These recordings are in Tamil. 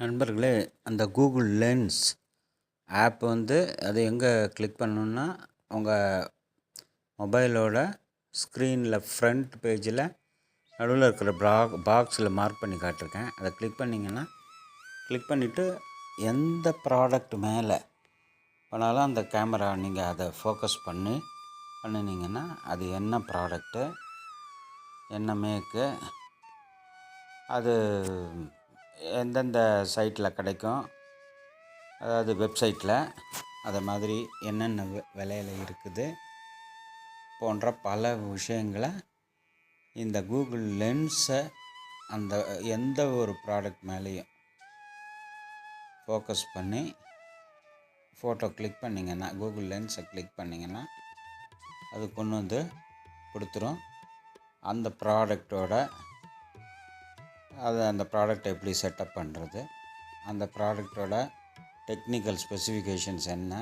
நண்பர்களே அந்த கூகுள் லென்ஸ் ஆப் வந்து அது எங்கே கிளிக் பண்ணணுன்னா உங்கள் மொபைலோட ஸ்க்ரீனில் ஃப்ரண்ட் பேஜில் நடுவில் இருக்கிற ப்ரா பாக்ஸில் மார்க் பண்ணி காட்டிருக்கேன். அதை கிளிக் பண்ணிங்கன்னா கிளிக் பண்ணிவிட்டு எந்த ப்ராடக்ட் மேலே பண்ணாலும் அந்த கேமரா நீங்கள் அதை ஃபோக்கஸ் பண்ணி பண்ணினீங்கன்னா அது என்ன ப்ராடக்ட்டு என்ன மேக்கு அது எந்தெந்த சைட்டில் கிடைக்கும்? அதாவது வெப்சைட்டில். அதை மாதிரி என்னென்ன விலையில் இருக்குது? போன்ற பல விஷயங்களை இந்த கூகுள் லென்ஸை அந்த எந்த ஒரு ப்ராடக்ட் மேலேயும் ஃபோக்கஸ் பண்ணி ஃபோட்டோ கிளிக் பண்ணிங்கன்னா கூகுள் லென்ஸை கிளிக் பண்ணிங்கன்னா அது கொண்டு வந்து கொடுத்துரும். அந்த ப்ராடக்டோட அது அந்த ப்ராடக்ட் எப்படி செட்டப் பண்ணுறது அந்த ப்ராடக்டோட டெக்னிக்கல் ஸ்பெசிஃபிகேஷன்ஸ் என்ன?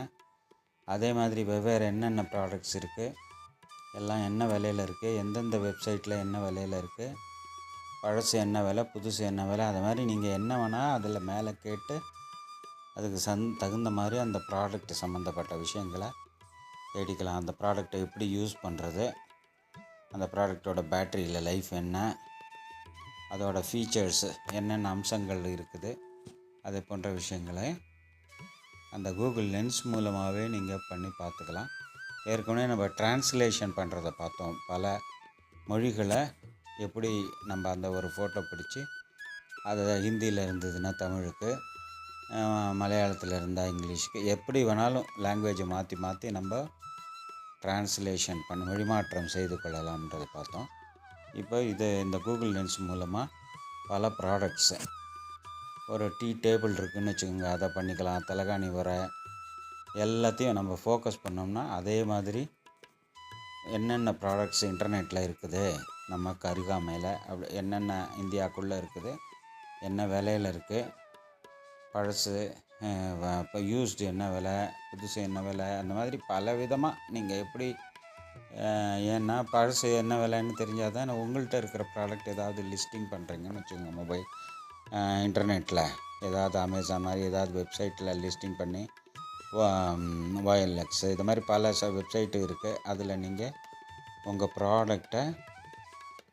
அதே மாதிரி வெவ்வேறு என்னென்ன ப்ராடக்ட்ஸ் இருக்குது எல்லாம் என்ன விலையில் இருக்குது எந்தெந்த வெப்சைட்டில் என்ன விலையில் இருக்குது பழசு என்ன விலை? புதுசு என்ன விலை? அது மாதிரி நீங்கள் என்ன வேணால் அதில் மேலே கேட்டு அதுக்கு சந் தகுந்த மாதிரி அந்த ப்ராடக்ட் சம்மந்தப்பட்ட விஷயங்களை தேடிக்கலாம். அந்த ப்ராடக்டை எப்படி யூஸ் பண்ணுறது அந்த ப்ராடக்டோட பேட்டரியில் லைஃப் என்ன? அதோட ஃபீச்சர்ஸ் என்னென்ன அம்சங்கள் இருக்குது அது போன்ற விஷயங்களை அந்த கூகுள் லென்ஸ் மூலமாகவே நீங்கள் பண்ணி பார்த்துக்கலாம். ஏற்கனவே நம்ம டிரான்ஸ்லேஷன் பண்ணுறத பார்த்தோம். பல மொழிகளை எப்படி நம்ம அந்த ஒரு ஃபோட்டோ பிடிச்சி அதை ஹிந்தியில் இருந்ததுன்னா தமிழுக்கு மலையாளத்தில் இருந்தால் இங்கிலீஷுக்கு எப்படி வேணாலும் லாங்குவேஜை மாற்றி மாற்றி நம்ம டிரான்ஸ்லேஷன் பண்ண மொழிமாற்றம் செய்து கொள்ளலாம்ன்றதை பார்த்தோம். இப்போ இது இந்த கூகுள் லென்ஸ் மூலமாக பல ப்ராடக்ட்ஸு ஒரு டீ டேபிள் இருக்குதுன்னு வச்சுக்கோங்க அதை பண்ணிக்கலாம். தலைகாணி வர எல்லாத்தையும் நம்ம ஃபோக்கஸ் பண்ணோம்னா அதே மாதிரி என்னென்ன ப்ராடக்ட்ஸ் இன்டர்நெட்டில் இருக்குது நமக்கு அருகாமையில் அப்படி என்னென்ன இந்தியாவுக்குள்ளே இருக்குது என்ன விலையில் இருக்குது பழசு இப்போ யூஸ்டு என்ன விலை புதுசு என்ன விலை அந்த மாதிரி பல விதமாக நீங்கள் எப்படி ஏன்னா பழசு என்ன விலைன்னு தெரிஞ்சால் தான் உங்கள்கிட்ட இருக்கிற ப்ராடக்ட் ஏதாவது லிஸ்டிங் பண்ணுறீங்கன்னு வச்சுக்கோங்க மொபைல் இன்டர்நெட்டில் ஏதாவது அமேசான் மாதிரி ஏதாவது வெப்சைட்டில் லிஸ்டிங் பண்ணி ஒயல்எக்ஸ் இது மாதிரி பல ச வெப்சைட்டு இருக்குது அதில் நீங்கள் உங்கள் ப்ராடக்டை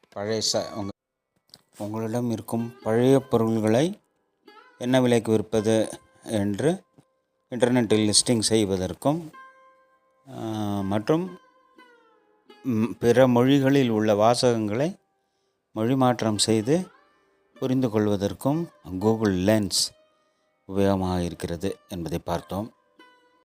பழைய உங்கள் உங்களிடம் இருக்கும் பழைய பொருள்களை என்ன விலைக்கு விற்பது என்று இன்டர்நெட்டில் லிஸ்டிங் செய்வதற்கும் மற்றும் பிற மொழிகளில் உள்ள வாசகங்களை மொழிமாற்றம் செய்து புரிந்து கொள்வதற்கும் கூகுள் லென்ஸ் உபயோகமாக இருக்கிறது என்பதை பார்த்தோம்.